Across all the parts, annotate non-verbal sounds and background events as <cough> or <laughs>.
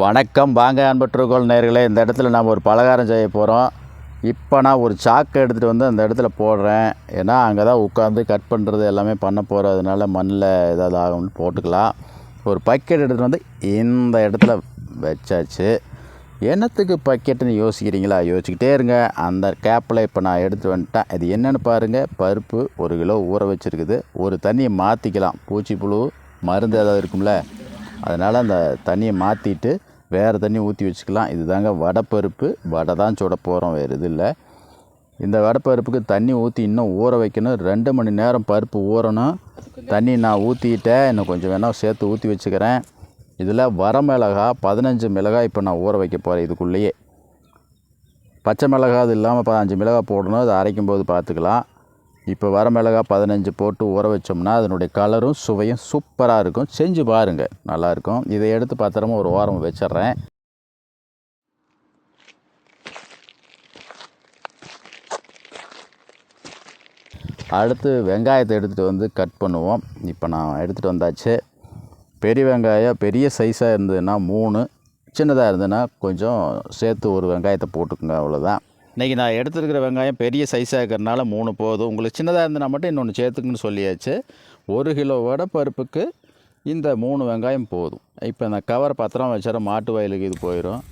வணக்கம். வாங்க அன்பற்றுகோள் நேர்களே. இந்த இடத்துல நாம் ஒரு பலகாரம் செய்ய போகிறோம் இப்போ நான் ஒரு சாக்கு எடுத்துகிட்டு வந்து அந்த இடத்துல போடுறேன். ஏன்னா அங்கே தான் உட்காந்து கட் பண்ணுறது எல்லாமே பண்ண போகிறோம் மண்ணில் ஏதாவது ஆகும்னு போட்டுக்கலாம். ஒரு பக்கெட் எடுத்துகிட்டு வந்து இந்த இடத்துல வச்சாச்சு. என்னத்துக்கு பக்கெட்டுன்னு யோசிக்கிறீங்களா? யோசிச்சுக்கிட்டே இருங்க. அந்த கேப்பில் இப்போ நான் எடுத்து வந்துட்டேன். இது என்னென்னு பாருங்கள் பருப்பு ஒரு கிலோ ஊற வச்சுருக்குது. ஒரு தண்ணியை மாற்றிக்கலாம் பூச்சி புழு மருந்து ஏதாவது இருக்கும்ல. அதனால் அந்த தண்ணியை மாற்றிட்டு வேறு தண்ணி ஊற்றி வச்சுக்கலாம். இதுதாங்க வடைப்பருப்பு. வடை தான் சுட போகிறோம் வேறு இது இல்லை. இந்த வடைப்பருப்புக்கு தண்ணி ஊற்றி இன்னும் ஊற வைக்கணும். ரெண்டு மணி நேரம் பருப்பு ஊறணும். தண்ணி நான் ஊற்றிக்கிட்டேன் இன்னும் கொஞ்சம் வேணால் சேர்த்து ஊற்றி வச்சுக்கிறேன். இதில் வரமிளகா பதினஞ்சு மிளகாய் இப்போ நான் ஊற வைக்க போகிறேன் இதுக்குள்ளேயே. பச்சை மிளகா அது இல்லாமல் பதினஞ்சு மிளகாய் போடணும். அதை அரைக்கும் போது பார்த்துக்கலாம். இப்போ வர மிளகாய் பதினஞ்சு போட்டு ஊற வச்சோம்னா அதனுடைய கலரும் சுவையும் சூப்பராக இருக்கும். செஞ்சு பாருங்கள் நல்லாயிருக்கும் இதை எடுத்து பத்திரமா ஒரு வாரம் வச்சிட்றேன். அடுத்து வெங்காயத்தை எடுத்துகிட்டு வந்து கட் பண்ணுவோம். இப்போ நான் எடுத்துகிட்டு வந்தாச்சு. பெரிய வெங்காயம் பெரிய சைஸாக இருந்ததுன்னா மூணு சின்னதாக இருந்ததுன்னா கொஞ்சம் சேர்த்து ஒரு வெங்காயத்தை போட்டுக்கோங்க அவ்வளோதான் இன்றைக்கி நான் எடுத்துருக்கிற வெங்காயம் பெரிய சைஸாக இருக்கிறனால மூணு போதும். உங்களுக்கு சின்னதாக இருந்தால் மட்டும் இன்னொன்று சேர்த்துக்குன்னு சொல்லியாச்சு. ஒரு கிலோ வடை பருப்புக்கு இந்த மூணு வெங்காயம் போதும். இப்போ இந்த கவர் பத்திரம் வச்சுற மாட்டு வயலுக்கு இது போயிடும்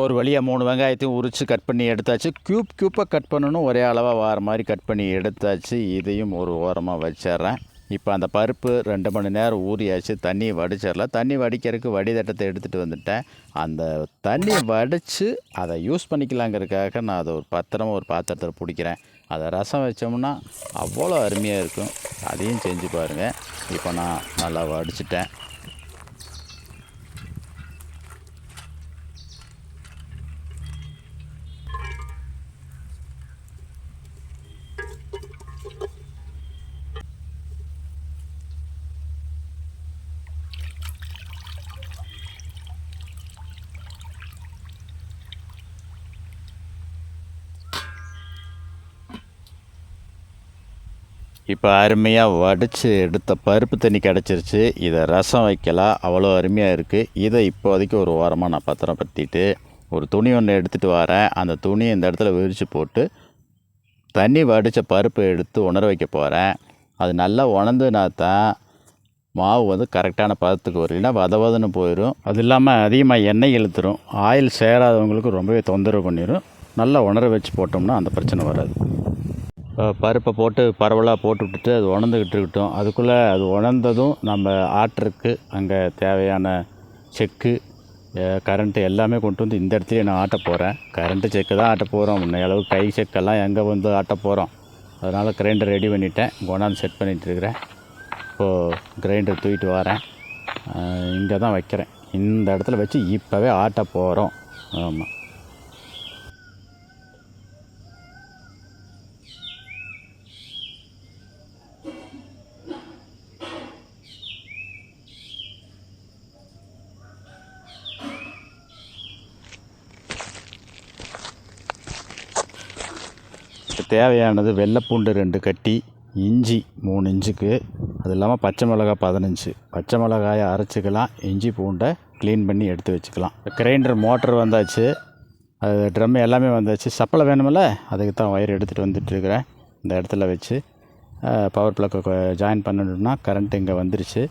ஒரு வழியாக மூணு வெங்காயத்தையும் உரித்து கட் பண்ணி எடுத்தாச்சு. க்யூப் க்யூப்பாக கட் பண்ணணும். ஒரே அளவாக வார மாதிரி கட் பண்ணி எடுத்தாச்சு. இதையும் ஒரு ஓரமாக வச்சிட்றேன். இப்போ அந்த பருப்பு ரெண்டு மணி நேரம் ஊறியாச்சு. தண்ணி வடிச்சிடலாம் தண்ணி வடிக்கிறதுக்கு வடிதட்டத்தை எடுத்துகிட்டு வந்துட்டேன். அந்த தண்ணி வடித்து அதை யூஸ் பண்ணிக்கலாங்கிறதுக்காக நான் அதை ஒரு பத்திரமா ஒரு பாத்திரத்தில் பிடிக்கிறேன். அதை ரசம் வச்சோம்னா அவ்வளோ அருமையாக இருக்கும். அதையும் செஞ்சு பாருங்கள் இப்போ நான் நல்லா வடிச்சிட்டேன். இப்போ அருமையாக வடித்து எடுத்த பருப்பு தண்ணி கிடச்சிருச்சு. இதை ரசம் வைக்கலாம் அவ்வளோ அருமையாக இருக்குது இதை இப்போதைக்கு ஒரு ஓரமாக நான் பத்திரப்படுத்திட்டு ஒரு துணி ஒன்று எடுத்துகிட்டு வரேன். அந்த துணியை இந்த இடத்துல விரித்து போட்டு தண்ணி வடித்த பருப்பை எடுத்து உணர வைக்க போகிறேன் அது நல்லா உணர்ந்துனா தான் மாவு வந்து கரெக்டான பதத்துக்கு வரும். இல்லைன்னா வத வதன்னு போயிடும் அது இல்லாமல் அதிகமாக எண்ணெய் இழுத்துரும். ஆயில் சேராதவங்களுக்கு ரொம்பவே தொந்தரவு பண்ணிடும் நல்லா உணர வச்சு போட்டோம்னா அந்த பிரச்சனை வராது. பருப்பை போட்டு பரவலாக போட்டு விட்டுட்டு அது உணர்ந்துக்கிட்டு இருக்கட்டும். அதுக்குள்ளே அது உணர்ந்ததும் நம்ம ஆட்டுறதுக்கு அங்கே தேவையான செக்கு கரண்ட்டு எல்லாமே கொண்டு வந்து இந்த இடத்துலையே நான் ஆட்ட போகிறேன் கரண்ட்டு செக்கு தான் ஆட்ட போகிறோம் முன்ன அளவு கை செக்கெல்லாம் எங்கே வந்து ஆட்ட போகிறோம் அதனால் கிரைண்டர் ரெடி பண்ணிட்டேன். கொண்டாந்து செட் பண்ணிட்டு இருக்கிறேன். இப்போது கிரைண்டர் தூக்கிட்டு வரேன். இங்கே தான் வைக்கிறேன். இந்த இடத்துல வச்சு இப்போவே ஆட்ட போகிறோம் ஆமாம் தேவையானது வெள்ளைப்பூண்டு ரெண்டு கட்டி இஞ்சி மூணு இஞ்சுக்கு அது இல்லாமல் பச்சை மிளகாய் பதினஞ்சு. பச்சை மிளகாயை அரைச்சிக்கலாம் இஞ்சி பூண்டை க்ளீன் பண்ணி எடுத்து வச்சுக்கலாம். கிரைண்டர் மோட்டர் வந்தாச்சு. அது ட்ரம் எல்லாமே வந்தாச்சு. சப்பலை வேணுமில்ல அதுக்கு தான் ஒயர் எடுத்துகிட்டு வந்துட்டுருக்கிறேன் இந்த இடத்துல வச்சு பவர் பிளக்கை ஜாயின் பண்ணணும்னா கரண்ட் இங்கே வந்துருச்சு.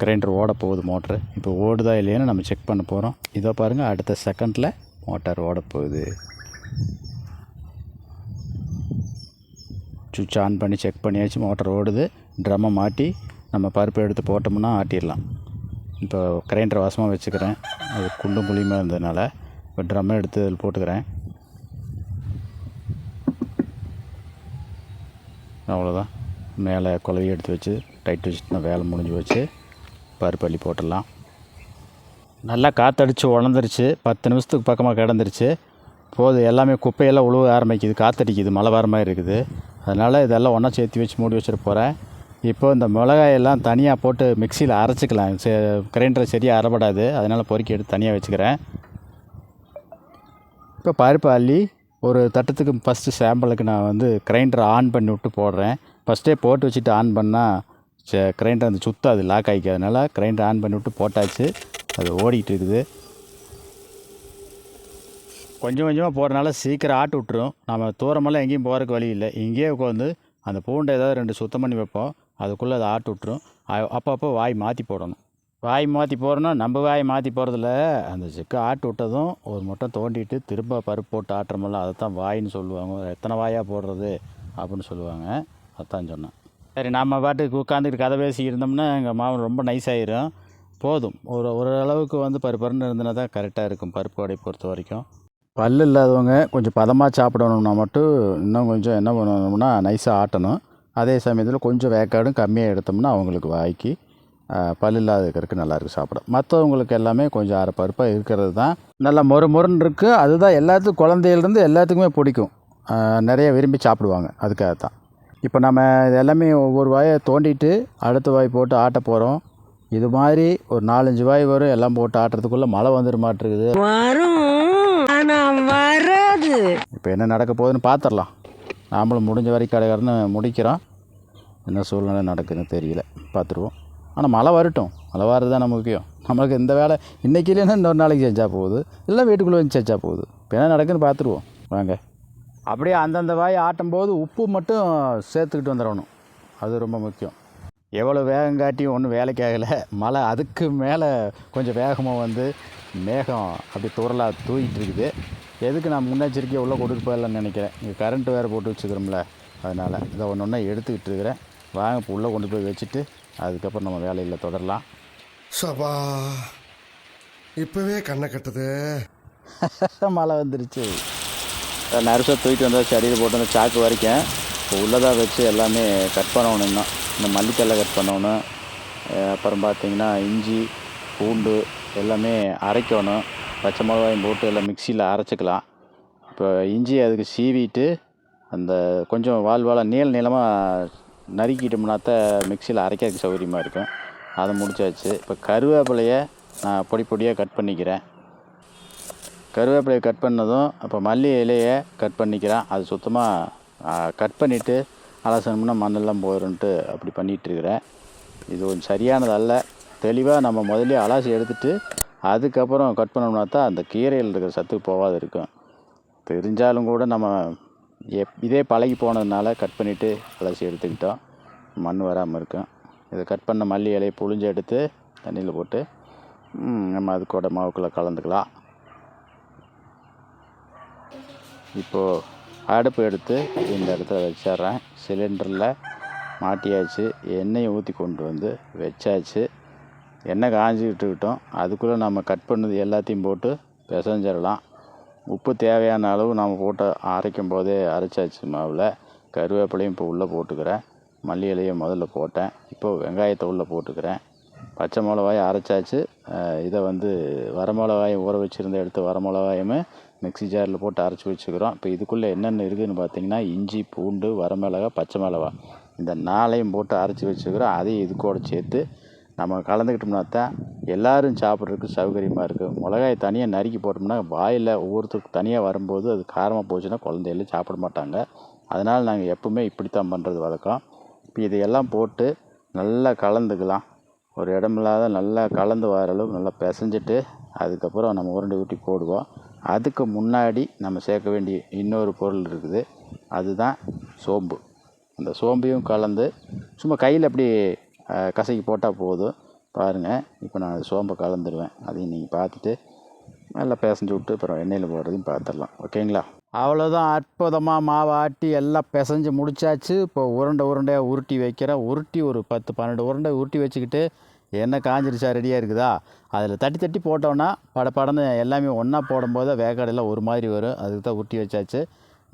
கிரைண்டர் ஓட போகுது மோட்ரு இப்போ ஓடுதா இல்லையான்னு நம்ம செக் பண்ண போகிறோம் இதோ பாருங்கள் அடுத்த செகண்டில் மோட்டார் ஓட போகுது. சுவிட்ச் ஆன் பண்ணி செக் பண்ணியாச்சு மோட்டர் ஓடுது. ட்ரம்மை மாட்டி நம்ம பருப்பு எடுத்து போட்டோம்னா ஆட்டிடலாம். இப்போ கிரைண்டர் வாசமாக வச்சுக்கிறேன். அது குண்டும் குழியுமாக இருந்ததுனால இப்போ ட்ரம்மை எடுத்து அதில் போட்டுக்கிறேன். அவ்வளோதான் மேலே குழவி எடுத்து வச்சு டைட் வச்சுட்டு வேலை முடிஞ்சு வச்சு பருப்பு அள்ளி போட்டுடலாம். நல்லா காற்றடிச்சு உழந்துருச்சு பத்து நிமிஷத்துக்கு பக்கமாக கிடந்துருச்சு. போது எல்லாமே குப்பையெல்லாம் உழுவ ஆரம்பிக்குது. காற்றடிக்குது மழை வர மாதிரி இருக்குது. அதனால் இதெல்லாம் ஒன்றா சேர்த்து வச்சு மூடி வச்சுட்டு போகிறேன் இப்போ இந்த மிளகாயெல்லாம் தனியாக போட்டு மிக்சியில் அரைச்சிக்கலாம். சே கிரைண்டரை சரியாக அரைப்படாது. அதனால் பொறுக்கி எடுத்து தனியாக வச்சுக்கிறேன். இப்போ பருப்பு அள்ளி ஒரு தட்டத்துக்கு ஃபஸ்ட்டு சாம்பிளுக்கு நான் வந்து கிரைண்டரை ஆன் பண்ணி விட்டு போடுறேன். ஃபஸ்ட்டே போட்டு வச்சுட்டு ஆன் பண்ணால் கிரைண்டர் அந்த சுத்தாது லாக் ஆகிக்கிறதுனால கிரைண்டர் ஆன் பண்ணி விட்டு போட்டாச்சு. அது ஓடிக்கிட்டு இருக்குது. கொஞ்சம் கொஞ்சமாக போகிறனால சீக்கிரம் ஆட்டு விட்டுரும். நம்ம தூரமெல்லாம் எங்கேயும் போகிறதுக்கு வழி இல்லை. இங்கேயே உட்காந்து அந்த பூண்டை ஏதாவது ரெண்டு சுத்தம் பண்ணி வைப்போம். அதுக்குள்ளே அதை ஆட்டு விட்டுரும். அப்பப்போ வாய் மாற்றி போடணும். வாய் மாற்றி போகிறோன்னா நம்ம வாய் மாற்றி போகிறதில்ல அந்த செக்கு ஆட்டு விட்டதும் ஒரு முட்டை தோண்டிட்டு திரும்ப பருப்பு போட்டு ஆட்டுறோம்ல அதை தான் வாயின்னு சொல்லுவாங்க. எத்தனை வாயாக போடுறது அப்படின்னு சொல்லுவாங்க. அதான் சொன்னேன். சரி நம்ம பாட்டுக்கு உட்காந்துக்கிட்டு கதை பேசி இருந்தோம்னா எங்கள் மாவு ரொம்ப நைஸ் ஆயிரும். போதும். ஒரு ஒரு அளவுக்கு வந்து பருப்பருன்னு இருந்தனா தான் கரெக்டாக இருக்கும். பருப்பு வடை பொறுத்த வரைக்கும். பல் இல்லாதவங்க கொஞ்சம் பதமாக சாப்பிடணும்னா மட்டும் இன்னும் கொஞ்சம் என்ன பண்ணணும்னா நைஸாக ஆட்டணும். அதே சமயத்தில் கொஞ்சம் வேக்காடும் கம்மியாக எடுத்தோம்னா அவங்களுக்கு வாய்க்கு பல் இல்லாத இருக்கிறதுக்கு நல்லாயிருக்கு சாப்பிட. மற்றவங்களுக்கு எல்லாமே கொஞ்சம் அரைப்பருப்பாக இருக்கிறது தான். நல்லா மொறு மொறுன்னு இருக்குது அதுதான் எல்லாத்துக்கும் குழந்தையிலேருந்து எல்லாத்துக்குமே பிடிக்கும். நிறைய விரும்பி சாப்பிடுவாங்க. அதுக்காக தான். இப்போ நம்ம இது எல்லாமே ஒவ்வொரு வாயை தோண்டிட்டு அடுத்த வாய் போட்டு ஆட்ட போகிறோம் இது மாதிரி ஒரு நாலஞ்சு வாய் வரும். எல்லாம் போட்டு ஆட்டுறதுக்குள்ளே மழை வந்துட மாட்டேருக்குது வரும். இப்போ என்ன நடக்க போகுதுன்னு பார்த்துடலாம். நாமளும் முடிஞ்ச வரைக்கும் கடைக்காரன்னு முடிக்கிறோம். என்ன சூழ்நிலை நடக்குதுன்னு தெரியல. பார்த்துருவோம். ஆனால் மழை வரட்டும். மழை வர்றது தான் நம்ம முக்கியம். நம்மளுக்கு இந்த வேலை இன்றைக்கி இல்லைன்னா இன்னொரு நாளைக்கு செஞ்சால் போகுது. இல்லை வீட்டுக்குள்ளே வந்து செஞ்சால் போகுது. இப்போ என்ன நடக்குதுன்னு பார்த்துருவோம். வாங்க. அப்படியே அந்தந்த வாய் ஆட்டும் போது உப்பு மட்டும் சேர்த்துக்கிட்டு வந்துடணும். அது ரொம்ப முக்கியம். எவ்வளோ வேகம் காட்டியும் ஒன்றும் வேலைக்கு ஆகலை மழை அதுக்கு மேலே கொஞ்சம் வேகமாக வந்து மேகம் அப்படி துரலாக தூக்கிட்டு இருக்குது. எதுக்கு நான் முன்னெச்சரிக்கையை உள்ளே கொண்டுட்டு போயிடலாம்னு நினைக்கிறேன். இங்கே கரண்ட் வேறு போட்டு வச்சுக்கிறோம்ல அதனால் இதை ஒன்று ஒன்றா எடுத்துக்கிட்டு இருக்கிறேன். வாங்க இப்போ உள்ளே கொண்டு போய் வச்சுட்டு அதுக்கப்புறம் நம்ம வேலையில் தொடரலாம். சபா இப்பவே கண்ணை கட்டுது. <laughs> மழை வந்துருச்சு. நரிசாக தூக்கிட்டு வந்தால் அடியில் போட்டு அந்த சாக்கு வரைக்கும். இப்போ உள்ளதாக வச்சு எல்லாமே கட் பண்ணணும் இன்னும். இந்த மல்லித்தலை கட் பண்ணணும். அப்புறம் பார்த்தீங்கன்னா இஞ்சி பூண்டு எல்லாமே அரைக்கணும். பச்சை மிளகாயும் போட்டு எல்லாம் மிக்சியில் அரைச்சிக்கலாம். இப்போ இஞ்சி அதுக்கு சீவிட்டு அந்த கொஞ்சம் வால் வாழை நீள நீளமாக நறுக்கிட்டோம்னாத்த மிக்சியில் அரைக்கிறதுக்கு சௌகரியமாக இருக்கும். அதை முடிச்சாச்சு. இப்போ கருவேப்பிலையை நான் பொடி பொடியாக கட் பண்ணிக்கிறேன். கருவேப்பிலையை கட் பண்ணதும் அப்போ மல்லி இலையை கட் பண்ணிக்கிறேன். அது சுத்தமாக கட் பண்ணிவிட்டு அலசனம்னா மண்ணெல்லாம் போயிடும்ட்டு அப்படி பண்ணிகிட்ருக்கிறேன். இது கொஞ்சம் சரியானது அல்ல தெளிவாக நம்ம முதல்ல அலசி எடுத்துட்டு அதுக்கப்புறம் கட் பண்ணோம்னா தான் அந்த கீரையில் இருக்கிற சத்து போகாது இருக்கும். தெரிஞ்சாலும் கூட நம்ம எப் இதே பழகி போனதுனால கட் பண்ணிவிட்டு அலசி எடுத்துக்கிட்டோம். மண் வராமல் இருக்கும். இதை கட் பண்ண மல்லி இலையை புழிஞ்சு எடுத்து தண்ணியில் போட்டு நம்ம அது கூட மாவுக்குள்ளே கலந்துக்கலாம். இப்போது அடுப்பு எடுத்து இந்த இடத்துல வச்சிடுறேன். சிலிண்டரில் மாட்டியாச்சு. எண்ணெயை ஊற்றி கொண்டு வந்து வச்சாச்சு. எண்ணெய் காஞ்சிக்கிட்டுக்கிட்டோம் அதுக்குள்ளே நம்ம கட் பண்ணது எல்லாத்தையும் போட்டு பிசைஞ்சிடலாம். உப்பு தேவையான அளவு நம்ம போட்டு அரைக்கும் போதே அரைச்சாச்சு மாவில். கருவேப்பிலையும் இப்போ உள்ளே போட்டுக்கிறேன். மல்லி இலையை முதல்ல போட்டேன். இப்போது வெங்காயத்தை உள்ளே போட்டுக்கிறேன். பச்சை மிளகாயை அரைச்சாச்சு. இதை வந்து வரமிளகாயும் ஊற வச்சுருந்த எடுத்து வர மிளகாயுமே மிக்ஸி ஜாரில் போட்டு அரைச்சி வச்சுக்கிறோம். இப்போ இதுக்குள்ளே என்னென்ன இருக்குதுன்னு பார்த்தீங்கன்னா இஞ்சி பூண்டு வரமிளகா பச்சை மிளகா. இந்த நாளையும் போட்டு அரைச்சி வச்சுக்கிறோம். அதையும் இது கூட சேர்த்து நம்ம கலந்துக்கிட்டோம்னா தான் எல்லோரும் சாப்பிட்றதுக்கு சௌகரியமாக இருக்குது மிளகாயை தனியாக நறுக்கி போட்டோம்னா வாயில் ஒவ்வொருத்தருக்கு தனியாக வரும்போது அது காரமாக போச்சுன்னா குழந்தைகளும் சாப்பிட மாட்டாங்க. அதனால் நாங்கள் எப்பவுமே இப்படி தான் பண்ணுறது வழக்கம். இப்போ இதையெல்லாம் போட்டு நல்லா கலந்துக்கலாம். ஒரு இடமில்லாத நல்லா கலந்து வர அளவுக்கு நல்லா பிசைஞ்சிட்டு அதுக்கப்புறம் நம்ம உருண்டை ஊட்டி போடுவோம். அதுக்கு முன்னாடி நம்ம சேர்க்க வேண்டிய இன்னொரு பொருள் இருக்குது. அதுதான் சோம்பு. அந்த சோம்பையும் கலந்து சும்மா கையில் அப்படி கசக்கி போட்டால் போதும். பாருங்கள் இப்போ நான் சோம்பை கலந்துருவேன். அதையும் நீங்கள் பார்த்துட்டு நல்லா பிசைஞ்சு விட்டு அப்புறம் எண்ணெயில் போடுறதையும் பார்த்துடலாம். ஓகேங்களா? அவ்வளோதான் அற்புதமாக மாவை ஆட்டி எல்லாம் பிசைஞ்சு முடிச்சாச்சு. இப்போ உருண்டை உருண்டையாக உருட்டி வைக்கிறேன். உருட்டி ஒரு பத்து பன்னெண்டு உருண்டை உருட்டி வச்சுக்கிட்டு என்ன காஞ்சிருச்சா ரெடியாக இருக்குதா? அதில் தட்டி தட்டி போட்டோன்னா பட படன்னு எல்லாமே ஒன்றா போடும்போது வேக்காடெல்லாம் ஒரு மாதிரி வரும். அதுக்கு தான் உருட்டி வச்சாச்சு.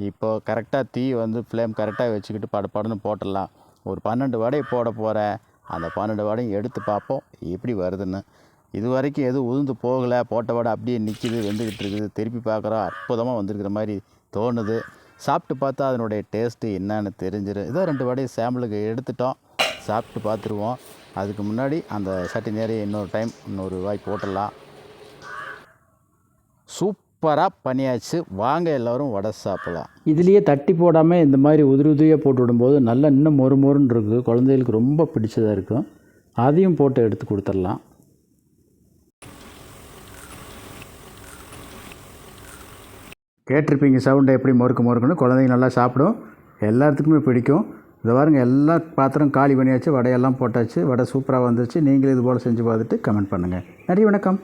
இப்போ கரெக்டாக தீ வந்து ஃப்ளேம் கரெக்டாக வச்சுக்கிட்டு பட படன்னு போட்டுடலாம். ஒரு பன்னெண்டு வடையை போட போகிறேன் அந்த பன்னெண்டு வடையும் எடுத்து பார்ப்போம் எப்படி வருதுன்னு. இது வரைக்கும் எதுவும் உதிர்ந்து போகலை. போட்ட வடை அப்படியே நிற்கிது வெந்துக்கிட்டு இருக்குது. திருப்பி பார்க்குறோம் அற்புதமாக வந்திருக்கிற மாதிரி தோணுது. சாப்பிட்டு பார்த்தா அதனுடைய டேஸ்ட்டு என்னன்னு தெரிஞ்சிடும் இதோ ரெண்டு வடையை சாம்பிளுக்கு எடுத்துட்டோம். சாப்பிட்டு பார்த்துருவோம். அதுக்கு முன்னாடி அந்த சட்டி நேரையை இன்னொரு டைம் இன்னொரு வாய் போட்டுடலாம் சூப்பராக பனியாச்சு வாங்க எல்லோரும் வடை சாப்பிடலாம். இதுலேயே தட்டி போடாமல் இந்த மாதிரி உதிரி உதிரியாக போட்டு விடும்போது நல்லா இன்னும் மொறு மொறுன்னு இருக்குது குழந்தைகளுக்கு ரொம்ப பிடிச்சதாக இருக்கும் அதையும் போட்டு எடுத்து கொடுத்துடலாம். கேட்டிருப்பீங்க சவுண்டை எப்படி மொறுக்கு மொறுக்குன்னு. குழந்தைங்க நல்லா சாப்பிடும். எல்லாத்துக்குமே பிடிக்கும். இதை பாருங்க எல்லா பாத்திரம் காலி பண்ணியாச்சு வடையெல்லாம் போட்டாச்சு வடை சூப்பராக வந்துருச்சு. நீங்களும் இது போல் செஞ்சு பார்த்துட்டு கமெண்ட் பண்ணுங்கள் நன்றி வணக்கம்.